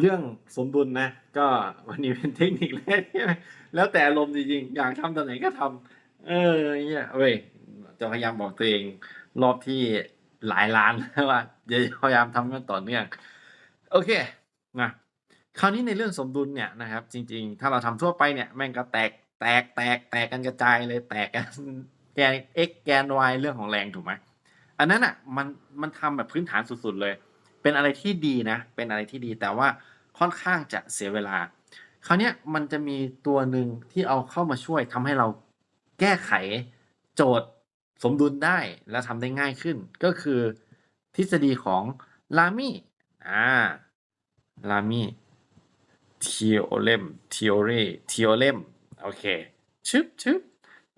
เรื่องสมดุลนะ ก็วันนี้เป็นเทคนิคแรกที่แล้วแต่อารมจริงๆ อยากทำตอนไหนก็ทำเออเนี่ยเว้ยจะพยายามบอกตัวเอง รอบที่หลายล้านว่าจะพยายามทำมันต่อเนื่องโอเคนะคราวนี้ในเรื่องสมดุลเนี่ยนะครับ จริง ๆ ถ้าเราทำทั่วไปเนี่ยแม่งก็แตกแตกแตกแตกกันกระจายเลยแตกกันแกน x แกน y เรื่องของแรงถูกไหมอันนั้นอะมันมันทำแบบพื้นฐานสุดๆเลย เป็นอะไรที่ดีนะ เป็นอะไรที่ดีแต่ว่าค่อนข้างจะเสียเวลา คราวนี้มันจะมีตัวหนึ่งที่เอาเข้ามาช่วยทำให้เราแก้ไขโจทย์สมดุลได้และทำได้ง่ายขึ้น ก็คือทฤษฎีของลามี่อ่าลามี่ theorem theory theorem โอเคชึบชึบ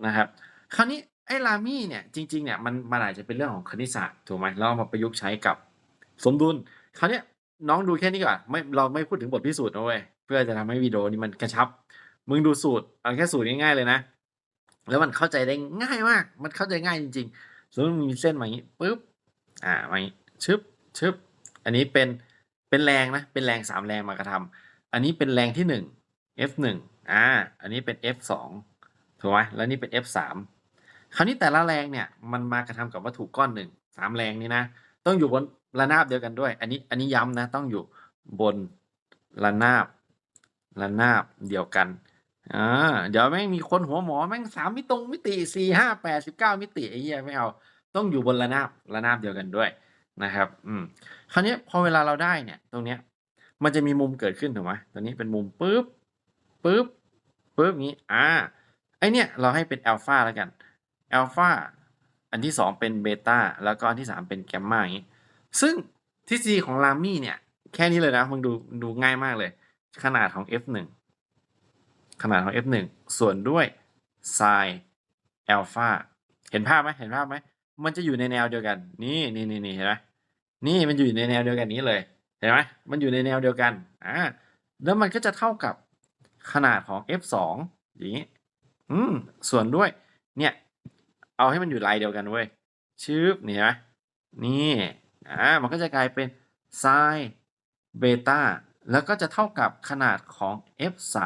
นะครับ คราวนี้ไอ้ลามี่เนี่ยจริงๆเนี่ยมันมันอาจจะเป็นเรื่องของคณิตศาสตร์ถูกไหมเอามาประยุกต์ใช้กับ สมดุลคราวเนี้ยน้องดูแค่นี้ก่อนไม่เราไม่พูดถึงบทพิสูจน์นะเว้ยเพื่อจะทำให้วิดีโอนี้มันกระชับ มึงดูสูตรเอาแค่สูตรง่ายๆเลยนะ แล้วมันเข้าใจได้ง่ายมาก มันเข้าใจง่ายจริงๆสมมติมึงมีเส้นมาอย่างนี้ปุ๊บอ่ามาอย่างนี้ชึบชึบอันนี้เป็นเป็นแรงนะเป็นแรงสามแรงมากระทำอันนี้เป็นแรงที่หนึ่ง F หนึ่งอ่าอันนี้เป็น F สองถูกไหมแล้วนี่เป็น F สามคราวนี้แต่ละแรงเนี่ยมันมากระทำกับวัตถุก้อนหนึ่งสามแรงนี้นะต้องอยู่บน ระนาบเดียวกันด้วย อันนี้อันนี้ย้ำนะต้องอยู่บนระนาบระนาบเดียวกันอ่าเดี๋ยวแม่งมีคนหัวหมอแม่งสามมิตรงมิติสี่ห้าแปดสิบเก้ามิติไอ้เหี้ยไม่เอาต้องอยู่บนระนาบระนาบเดียวกันด้วยนะครับ อืมคราวนี้พอเวลาเราได้เนี่ย ตรงเนี้ย มันจะมีมุมเกิดขึ้นถูกไหมตัวนี้เป็นมุมปุ๊บปุ๊บปุ๊บนี้ อ่า ไอเนี่ยเราให้เป็นอัลฟาแล้วกันอัลฟาอันที่สองเป็นเบต้าแล้วก็อันที่สามเป็นแกมมาอย่างนี้ ซึ่งทฤษฎีของลามี่เนี่ย แค่นี้เลยนะมึงดูดูง่ายมากเลย ขนาดของ f1 ขนาดของ f1 ส่วนด้วย sin อัลฟาเห็นภาพไหมเห็นภาพไหมมันจะอยู่ในแนวเดียวกัน นี่นี่นี่นี่เห็นไหมนี่มันอยู่ในแนวเดียวกันนี้เลยเห็นไหมมันอยู่ในแนวเดียวกันอ่าแล้วมันก็จะเท่ากับขนาดของ f2 อย่างนี้อืมส่วนด้วย เนี่ย เอาให้มันอยู่ลายเดียวกันเว้ยชืบนี่เห็นไหมนี่ อ่ามันก็จะกลายเป็น sin เบต้าแล้วก็จะเท่ากับขนาดของ f3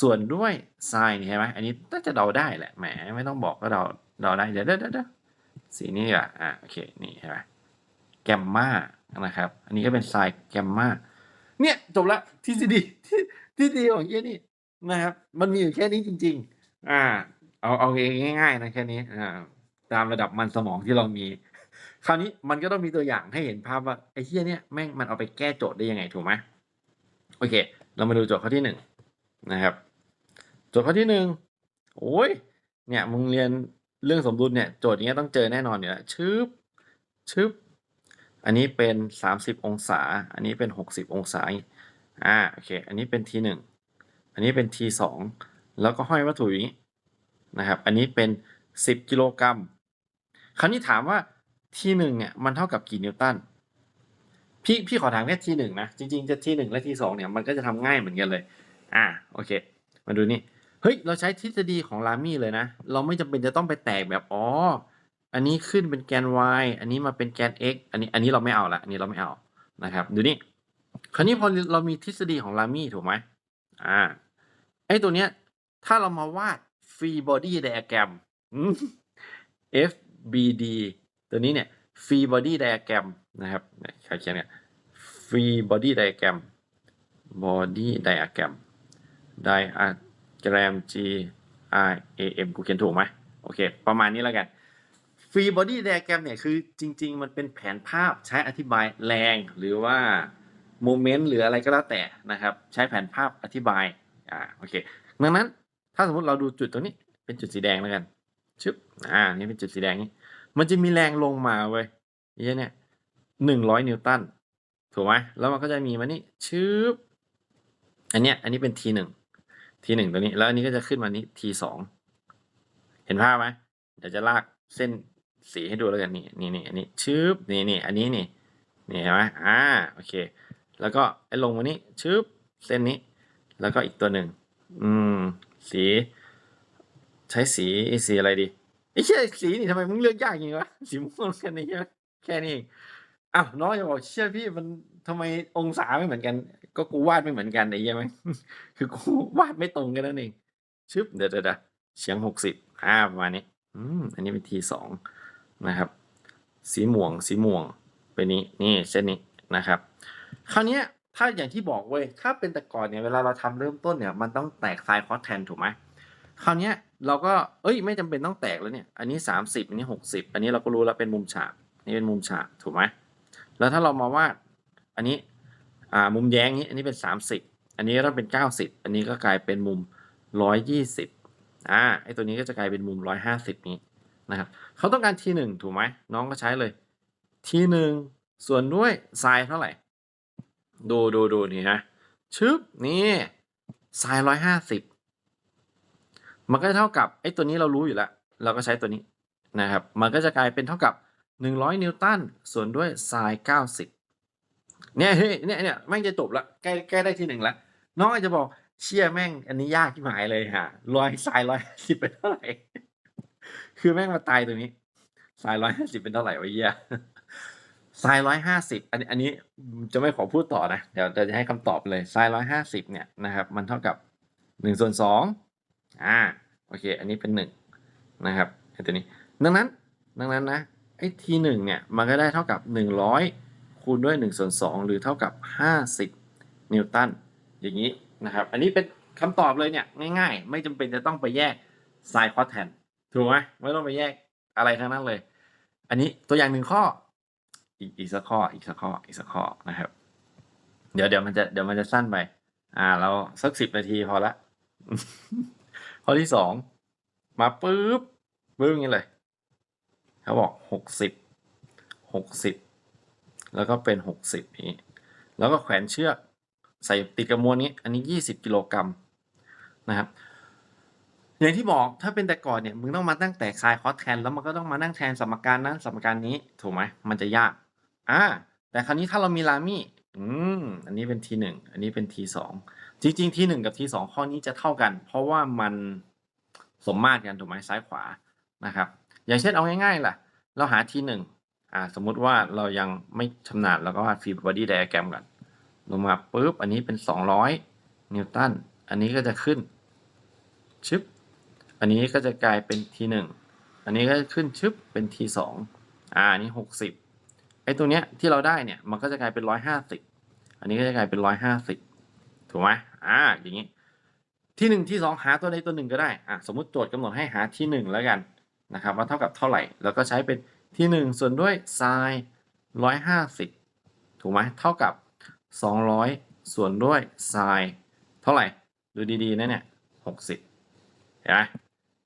ส่วนด้วย sin นี่เห็นไหมอันนี้น่าจะเดาได้แหละแหมไม่ต้องบอกก็เดาเดาได้เดี๋ยวเดี๋ยวเดี๋ยวสีนี้อะอ่าโอเคนี่เห็นไหมแกมมานะครับ อันนี้ก็เป็นไซน์แกมมาเนี่ยจบละทฤษฎีที่ทฤษฎีของเยี่ยนี่นะครับ มันมีอยู่แค่นี้จริง ๆ อ่า เอาเอาเองง่าย ๆ นะแค่นี้อ่าตามระดับมันสมองที่เรามี คราวนี้มันก็ต้องมีตัวอย่างให้เห็นภาพว่าไอ้เฮียเนี่ยแม่งมันเอาไปแก้โจทย์ได้ยังไงถูกไหมโอเค เรามาดูโจทย์ข้อที่หนึ่งนะครับ โจทย์ข้อที่หนึ่งโอ้ยเนี่ยมึงเรียนเรื่องสมดุลเนี่ยโจทย์อย่างเงี้ยต้องเจอแน่นอนอยู่แล้วชึบชึบอันนี้เป็น 30 องศา อันนี้เป็น 60 องศาอ่าโอเค อันนี้เป็น T1 อันนี้เป็น T2 แล้วก็ห้อยวัตถุอย่างนี้นะครับ อันนี้เป็น 10 กิโลกรัม คราวนี้ถามว่า T1 เนี่ยมันเท่ากับกี่นิวตันพี่พี่ขอถามแค่ T1 นะ จริงๆจะ T1 และ T2 เนี่ยมันก็จะทำง่ายเหมือนกันเลย อ่าโอเค มาดูนี่เฮ้ยเราใช้ทฤษฎีของลามี่เลยนะ เราไม่จำเป็นจะต้องไปแตกแบบอ๋ออันนี้ขึ้นเป็นแกน y อันนี้มาเป็นแกน x อันนี้อันนี้เราไม่เอาละอันนี้เราไม่เอานะครับ ดูนี่คราวนี้พอเรามีทฤษฎีของลามี่ถูกไหมอ่าไอ้ตัวเนี้ยถ้าเรามาวาด free body diagram อืม FBD ตัวนี้เนี่ย free body diagram นะครับใครเขียนเนี่ย free body diagram body diagram diagram G R A M กูเขียนถูกไหมโอเค ประมาณนี้แล้วกันฟรีบอดี้ไดอะแกรมเนี่ยคือจริง ๆ มันเป็นแผนภาพใช้อธิบายแรงหรือว่าโมเมนต์หรืออะไรก็แล้วแต่นะครับ ใช้แผนภาพอธิบายอ่าโอเคดังนั้นถ้าสมมติเราดูจุดตรงนี้เป็นจุดสีแดงแล้วกันชึบอ่านี่เป็นจุดสีแดงนี้ มันจะมีแรงลงมาเว้ยนี่เนี่ยหนึ่งร้อยนิวตันถูกไหมแล้วมันก็จะมีมานี่ชึบอันเนี้ยอันนี้เป็น T หนึ่ง T หนึ่งตัวนี้ แล้วอันนี้ก็จะขึ้นมานี้ T สองเห็นภาพไหมเดี๋ยวจะลากเส้นสีให้ดูแล้วกันนี่นี่นี่อันนี้ชึบนี่นี่อันนี้นี่นี่เห็นไหมอ่าโอเค แล้วก็ไอ้ลงมานี้ชึบเส้นนี้ แล้วก็อีกตัวหนึ่งอืมสี ใช้สีสีอะไรดี ไอ้เชี่ยสีนี่ทำไมมึงเลือกยากอย่างงี้วะสีม่วงแค่นี้ใช่ไหมแค่นี้เองอ้าวน้องจะบอกเชื่อพี่มันทำไมองศาไม่เหมือนกัน ก็กูวาดไม่เหมือนกันไอ้เหี้ยแม่งคือกูวาดไม่ตรงกันนั่นเองชึบเดี๋ยวเดี๋ยวเดี๋ยวเฉียงหกสิบอ่าประมาณนี้ อืมอันนี้เป็นทีสองนะครับ สีม่วง สีม่วงเป็นนี้นี่เส้นนี้นะครับ คราวนี้ถ้าอย่างที่บอกเว้ยถ้าเป็นแต่ก่อนเนี่ยเวลาเราทำเริ่มต้นเนี่ย มันต้องแตกไซน์คอสแทนถูกไหม คราวนี้เราก็เอ้ยไม่จำเป็นต้องแตกแล้วเนี่ย อันนี้ 30 อันนี้ 60 อันนี้เราก็รู้แล้วเป็นมุมฉากนี่เป็นมุมฉากถูกไหมแล้วถ้าเรามาวาดอันนี้อ่ามุมแย้งนี้อันนี้เป็น 30 อันนี้ก็ต้องเป็น 90 อันนี้ก็กลายเป็นมุม 120อ่าไอตัวนี้ก็จะกลายเป็นมุม 150 นี้นะครับเขาต้องการทีหนึ่งถูกไหมน้องก็ใช้เลยทีหนึ่งส่วนด้วยไซน์เท่าไหร่ ดูดูดูนี่นะชึบนี่ไซน์ร้อยห้าสิบ มันก็จะเท่ากับไอ้ตัวนี้เรารู้อยู่แล้ว เราก็ใช้ตัวนี้นะครับ มันก็จะกลายเป็นเท่ากับ 100 นิวตันส่วนด้วยไซน์90 เนี่ยเฮ้ยเนี่ยเนี่ยแม่งจะจบละใกล้ใกล้ได้ที่หนึ่งละน้องอาจจะบอกเชี่ยแม่ง อันนี้ยากที่หมายเลยฮะร้อยไซน์ร้อยสิบเป็นเท่าไหร่คือแม่งมาตายตรงนี้ไซน์ร้อยห้าสิบเป็นเท่าไหร่วะเหี้ยไซน์ร้อยห้าสิบอันนี้อันนี้จะไม่ขอพูดต่อนะ เดี๋ยวจะให้คำตอบเลยไซน์ร้อยห้าสิบเนี่ยนะครับ มันเท่ากับหนึ่งส่วนสอง อ่าโอเค อันนี้เป็นหนึ่งนะครับไอ้ตัวนี้ ดังนั้นดังนั้นนะไอ้ทีหนึ่งเนี่ยมันก็ได้เท่ากับหนึ่งร้อยคูณด้วยหนึ่งส่วนสองหรือเท่ากับห้าสิบนิวตันอย่างนี้นะครับ อันนี้เป็นคำตอบเลยเนี่ยง่าย ๆ ไม่จำเป็นจะต้องไปแยกไซน์คอสแทนถูกไหมไม่ต้องไปแยกอะไรทั้งนั้นเลย อันนี้ตัวอย่างหนึ่งข้ออีกอีกสักข้ออีกสักข้ออีกสักข้อนะครับ เดี๋ยวเดี๋ยวมันจะเดี๋ยวมันจะสั้นไป อ่า เราสักสิบนาทีพอละ อที่สองมาปุ๊บปุ๊บอย่างนี้เลยเขาบอกหกสิบหกสิบแล้วก็เป็นหกสิบนี้ แล้วก็แขวนเชือกใส่ติดกระมวลนี้ อันนี้ยี่สิบกิโลกรัมนะครับอย่างที่บอกถ้าเป็นแต่ก่อนเนี่ยมึงต้องมาตั้งแตกไซน์คอสแทน แล้วมันก็ต้องมานั่งแทนสมการนั้นสมการนี้ถูกไหมมันจะยากอ่าแต่คราวนี้ถ้าเรามีรามี่อืมอันนี้เป็นทีหนึ่งอันนี้เป็นทีสอง จริงๆทีหนึ่งกับทีสองข้อนี้จะเท่ากัน เพราะว่ามันสมมาตรกันถูกไหมซ้ายขวานะครับ อย่างเช่นเอาง่ายๆล่ะ เราหาทีหนึ่งอ่าสมมุติว่าเรายังไม่ชำนาญเราก็วาดฟีบอดี้ไดอะแกรมกันลงมาปุ๊บอันนี้เป็นสองร้อยนิวตันอันนี้ก็จะขึ้นชึบอันนี้ก็จะกลายเป็นทีหนึ่งอันนี้ก็จะขึ้นชึบเป็นทีสองอ่าอันนี้หกสิบไอ้ตัวเนี้ยที่เราได้เนี่ยมันก็จะกลายเป็นร้อยห้าสิบอันนี้ก็จะกลายเป็นร้อยห้าสิบถูกไหม อ่าอย่างนี้ ที่หนึ่งที่สองหาตัวใดตัวหนึ่งก็ได้อะสมมติโจทย์กำหนดให้หาที่หนึ่งแล้วกันนะครับว่าเท่ากับเท่าไหร่ แล้วก็ใช้เป็นที่หนึ่งส่วนด้วยไซน์ร้อยห้าสิบถูกไหมเท่ากับสองร้อยส่วนด้วยไซน์เท่าไหร่ดูดีๆนะเนี่ยหกสิบเห็นไหม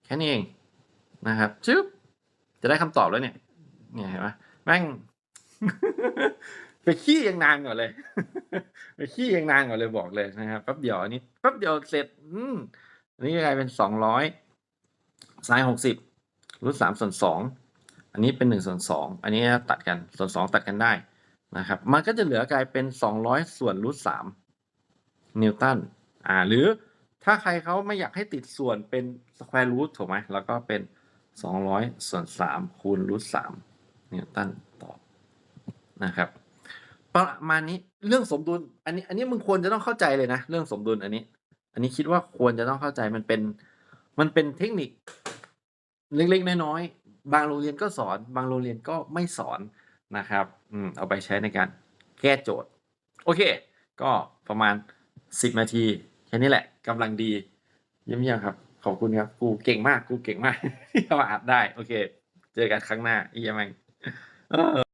แค่นี้เองนะครับจึ๊บจะได้คำตอบแล้วเนี่ยเนี่ยเห็นไหมแม่ง ไปขี้ยังนานก่อนเลย ไปขี้ยังนานก่อนเลยบอกเลยนะครับแป๊บเดียวอันนี้แป๊บเดียวเสร็จ อืมอันนี้กลายเป็นสองร้อยไซน์หกสิบรูทสามส่วนสองอันนี้เป็นหนึ่งส่วนสองอันนี้ตัดกันส่วนสองตัดกันได้นะครับ มันก็จะเหลือกลายเป็นสองร้อยส่วนรูทสามนิวตันอ่าหรือถ้าใครเขาไม่อยากให้ติดส่วนเป็นสแควร์รูทถูกไหมแล้วก็เป็นสองร้อยส่วนสามคูณรูทสามนิวตันต่อนะครับ ประมาณนี้เรื่องสมดุล อันนี้ อันนี้มึงควรจะต้องเข้าใจเลยนะ เรื่องสมดุลอันนี้ อันนี้คิดว่าควรจะต้องเข้าใจมันเป็น มันเป็นเทคนิค เล็กๆน้อยๆบางโรงเรียนก็สอน บางโรงเรียนก็ไม่สอนนะครับ อืมเอาไปใช้ในการแก้โจทย์ โอเค ก็ประมาณสิบนาทีแค่นี้แหละกำลังดีเยี่ยมๆครับ ขอบคุณครับ กูเก่งมาก กูเก่งมากที่มาอัดได้ โอเค เจอกันครั้งหน้าอียมัง